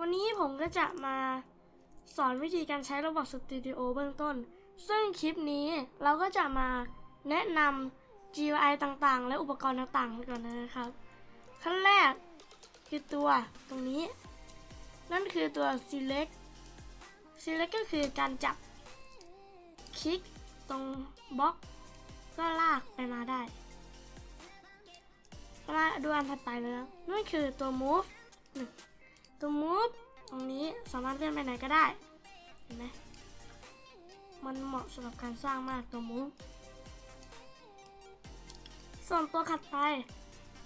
วันนี้ผมก็จะมาสอนวิธีการใช้ระบบ Studio เบื้องต้น ซึ่งคลิปนี้เราก็จะมาแนะนำ GUI ต่างๆ และอุปกรณ์ต่างๆก่อนนะครับ ขั้นแรกคือตัวตรงนี้ นั่นคือตัว select select ก็คือการจับ คลิกตรงบล็อก ก็ลากไปมาได้ มาดูอันถัดไปเลยนะนั่นคือตัว move ตัว move ตรงนี้สามารถเลื่อนไปไหนก็ได้เห็นไหมมันเหมาะสำหรับการสร้างมากตัว move ส่วนตัวถัดไป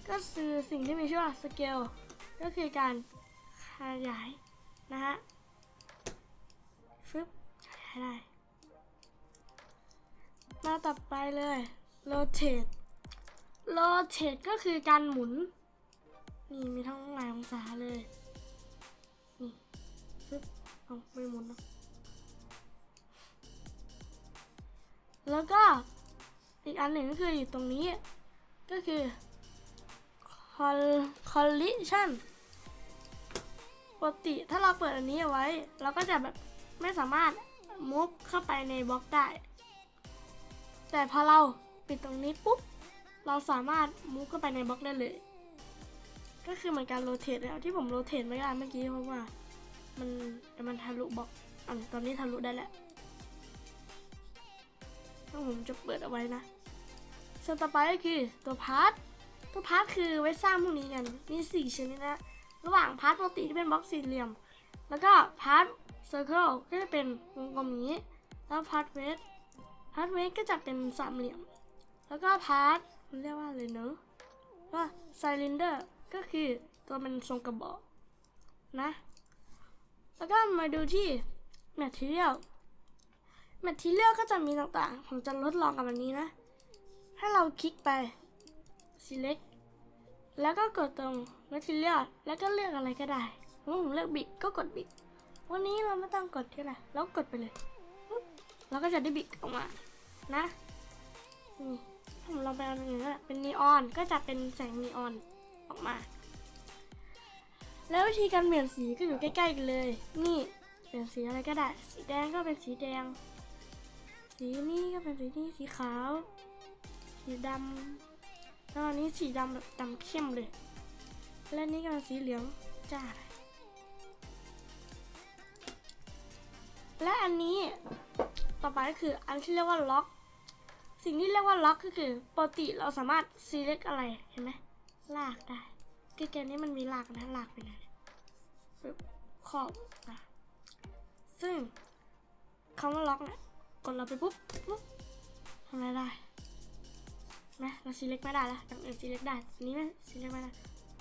ก็คือสิ่งที่มีชื่อว่า scale ก็คือการขยายนะฮะฟึบขยายได้มาต่อไปเลย rotate rotate ก็คือการหมุน นี่มีทั้งหลายองศาเลย ปึ๊บเอาไม่หมุนนะ แล้วก็อีกอันหนึ่งก็คืออยู่ตรงนี้ ก็คือ collision ปกติถ้าเราเปิดอันนี้เอาไว้ เราก็จะแบบไม่สามารถมุฟเข้าไปในบล็อกได้ แต่พอเราปิดตรงนี้ปุ๊บ เราสามารถมุฟเข้าไปในบล็อกได้เลย ก็คือเหมือนการโรเตทแล้วที่ผมโรเตทไม่ได้เมื่อกี้เพราะว่า มันมันทะลุบล็อกอันตอนนี้ทะลุได้แล้วต้องผมจะเปิดเอาไว้นะส่วนต่อไปก็คือตัวพาร์ทตัวพาร์ทคือไว้สร้างพวกนี้กันมีสี่ชนิดนะ ระหว่างพาร์ทปกติที่เป็นบล็อกสี่เหลี่ยม แล้วก็พาร์ทเซอร์เคิลก็จะเป็นวงกลมนี้ แล้วพาร์ทเวสพาร์ทเวสก็จะเป็นสามเหลี่ยม แล้วก็พาร์ทมันเรียกว่าอะไรเนอะว่าไซลินเดอร์ก็คือตัวมันทรงกระบอกนะ แล้วก็มาดูที่ material material ก็จะมีต่างๆ ผมจะทดลองกับอันนี้นะ ให้เราคลิกไป select แล้วก็กดตรง material แล้วก็เลือกอะไรก็ได้ผมเลือกบิกก็กดบิกวันนี้เราไม่ต้องกดที่ไหนแล้วกดไปเลยเราก็จะได้บิกออกมา นะนี่ผมลองไปเอาอย่างนี้นเป็นนีออนก็จะเป็นแสงนีออนออกมา แล้ววิธีการเปลี่ยนสีก็อยู่ใกล้ๆกันเลย นี่เปลี่ยนสีอะไรก็ได้ สีแดงก็เป็นสีแดง สีนี่ก็เป็นสีนี่สีขาว สีดำแล้วอันนี้สีดำแบบดำเข้มเลย และนี่ก็เป็นสีเหลืองจ้าเลยและอันนี้ต่อไปก็คืออันที่เรียกว่าล็อก สิ่งที่เรียกว่าล็อกก็คือปกติเราสามารถ select อะไรเห็นไหมลากได้ คือเกมนี้มันมีหลากนะหลากไปไหนปึ๊บขอบนะซึ่งคำว่าล็อกเนี่ยกดเราไปปุ๊บปุ๊บทำอะไรได้ไหมเรา select ไม่ได้แล้วอย่างอื่น select ได้อันนี้ไม่ select ไม่ได้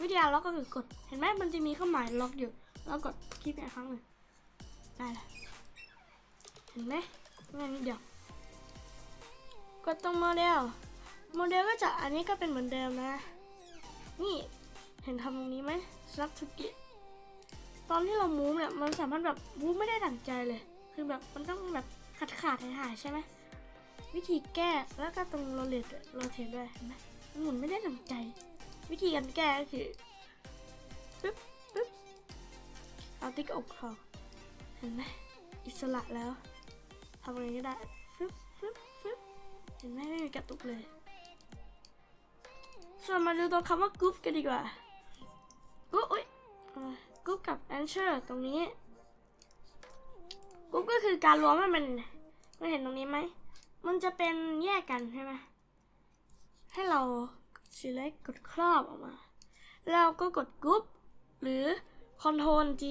วิธีการล็อกก็คือกด เห็นไหมมันจะมีเครื่องหมายล็อกอยู่ แล้วกดคลิปอีกครั้งหนึ่งได้ล้วเห็นไหมง่ายนิดเดียวกดตรงโมเดลโมเดลก็จะอันนี้ก็เป็นเหมือนเดิมนะ นี่ เห็นทำตรงนี้ไหม snap to git ตอนที่เรามูฟเนี่ยมันสามารถแบบมูฟไม่ได้ดั่งใจเลย คือแบบมันต้องแบบขาดขาดหายหายใช่ไหมวิธีแก้แล้วก็ตรงโรเลตโรเทตด้วยเห็นไหมมันหมุนไม่ได้ดั่งใจ วิธีการแก้ก็คือปึ๊บปึ๊บเอาติ๊กอกเขาเห็นไหมอิสระแล้วทำอะไรก็ได้ฟึบฟึบฟึบเห็นไหมไม่มีกระตุกเลยส่วนมาดูตรงคำว่า กรุ๊ปกันดีกว่า กรุ๊ปกับ answer ตรงนี้กรุ๊ปก็คือการรวมให้มันไม่เห็นตรงนี้ไหม มันจะเป็นแยกกันใช่ไหมให้เรา select กดครอบออกมาแล้วก็กดกรุ๊ปหรือ control G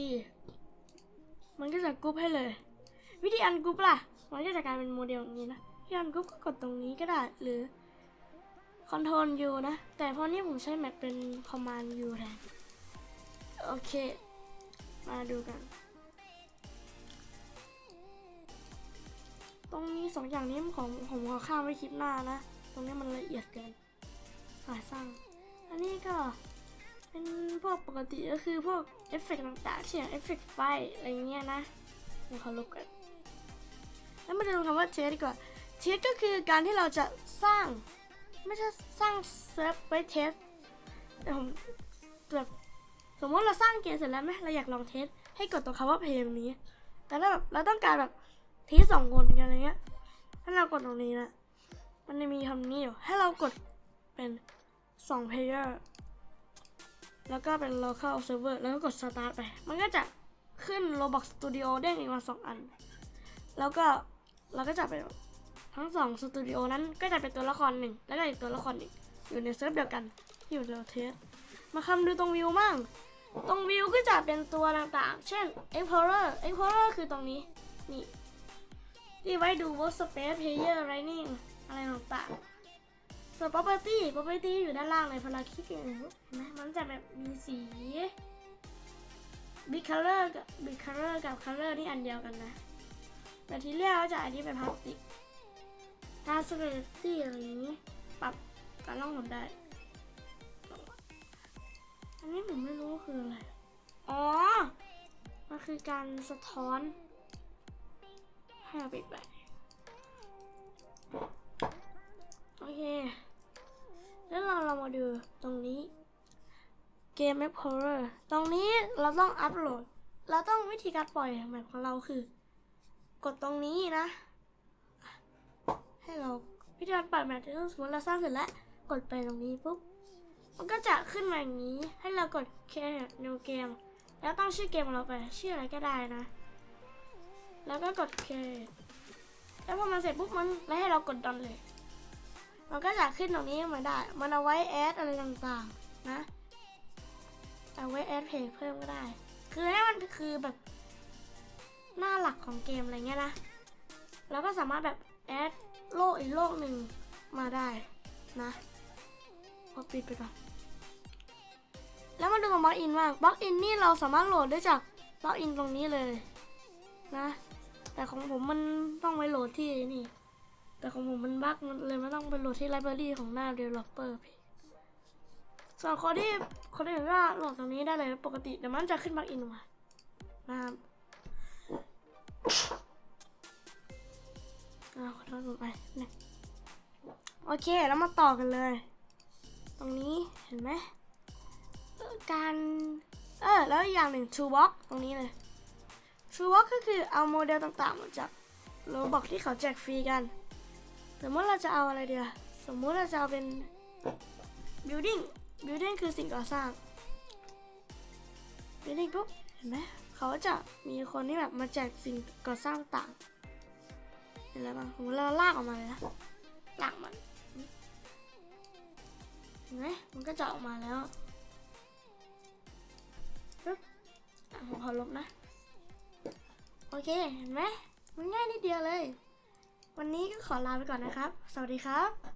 มันก็จะกรุ๊ปให้เลย วิธีอันกรุ๊ปล่ะ มันก็จะกลายเป็นโมเดลอย่างนี้นะที่อันกรุ๊ปก็กดตรงนี้ก็ได้หรือ Ctrl U นะ แต่พอนี้ผมใช้แม็กเป็น Command U แทน โอเค มาดูกัน ตรงนี้สองอย่างนี้ผมผมขอข้ามไว้คลิปหน้านะ ตรงนี้มันละเอียดเกินฝ่าสร้าง อันนี้ก็เป็นพวกปกติก็คือพวกเอฟเฟกต์ต่างๆเช่นเอฟเฟกต์ไฟอะไรเงี้ยนะเดี๋ยวขอลบกัน แล้วมาดูคำว่าเทสดีกว่า เทสก็คือการที่เราจะสร้าง ไม่ใช่สร้างเซิร์ฟไว้เทสแต่ผมแบบ สมมติเราสร้างเกมเสร็จแล้วไหมเราอยากลองเทส ให้กดตรงคำว่าเพลงนี้ แต่ถ้าแบบเราต้องการแบบเทสสองคนกันอะไรเงี้ย ถ้าเรากดตรงนี้นะ มันจะมีคำนี้อยู่ ให้เรากดเป็นสอง player แล้วก็เป็น local server แล้วก็กด start ไป มันก็จะขึ้น Roblox Studio เด้งอีกมาสองอัน แล้วก็เราก็จะไปทั้งสองสตูดิโอนั้นก็จะเป็นตัวละครหนึ่งแล้วก็อีกตัวละครหนึ่งอยู่ในเซิร์ฟเดียวกันที่อยู่ในเทสมาคำดูตรงวิวมั่ง ตรงวิวก็จะเป็นตัวต่างๆ เช่น Explorer Explorer คือตรงนี้ นี่ ที่ไว้ดู Workspace Player Running อะไรต่างๆส่วน Property Property อยู่ด้านล่างเลยพอเราคลิกอย่างนี้เห็นไหมมันจะแบบมีสี Big Color กับ Big Color กับ Color นี่อันเดียวกันนะ แต่ที่เรียกจะอันนี้เป็นพลาสติก Transparency อะไรอย่างนี้ ปรับการล่องหนได้อั นนี้ผมไม่รู้ว่าคืออะไร อ๋อ มันคือการสะท้อน ให้เอาปิดไปโอเค แล้วเราเรามาดูตรงนี้เกม Explorer ตรงนี้เราต้องอัปโหลด เราต้องวิธีการปล่อยแบบของเราคือ กดตรงนี้นะ ให้เราวิธีการปล่อยแบบที่สมมติเราสร้างเสร็จแล้ว กดไปตรงนี้ปุ๊บ มันก็จะขึ้นมาอย่างนี้ ให้เรากด create new game แล้วตั้งชื่อเกมของเราไป ชื่ออะไรก็ได้นะ แล้วก็กด create แล้วพอมันเสร็จปุ๊บมันแล้วให้เรากดดอนเลย มันก็จะขึ้นตรงนี้มาได้ มันเอาไว้แอดอะไรต่างๆ นะ เอาไว้แอดเพจเพิ่มก็ได้ คือให้มันคือแบบหน้าหลักของเกมอะไรเงี้ยนะแล้วก็สามารถแบบแอดโลกอีกโลกหนึ่งมาได้นะ พอปิดไปก่อน บล็อกอินว่างบล็อกอินนี่เราสามารถโหลดได้จากบล็อกอินตรงนี้เลยนะ แต่ของผมมันต้องไปโหลดที่นี่ แต่ของผมมันบั๊กมันเลยไม่ต้องไปโหลดที่ไลบรารีของหน้า developer พี่ส่วนคนที่คนอื่นก็โหลดตรงนี้ได้เลยปกติเดี๋ยวมันจะขึ้นบล็อกอินมานะครับอาขอโทษผมไปนะโอเค แล้วมาต่อกันเลย ตรงนี้เห็นไหม การเออแล้วอย่างหนึ่ง Toolbox ตรงนี้เลย Toolbox ก็คือเอาโมเดลต่างๆมาจากโรบอกที่เขาแจกฟรีกัน สมมติเราจะเอาอะไรเดียวสมมุติเราจะเอาเป็น building building คือสิ่งก่อสร้าง building ปุ๊บเห็นไหมเขาจะมีคนที่แบบมาแจกสิ่งก่อสร้างต่างเห็นแล้วบ้างผมเราลากออกมาเลยนะลากมันเห็นไหมมันก็จะออกมาแล้ว ผมขอลบนะ โอเค เห็นไหมมันง่ายนิดเดียวเลย วันนี้ก็ขอลาไปก่อนนะครับ สวัสดีครับ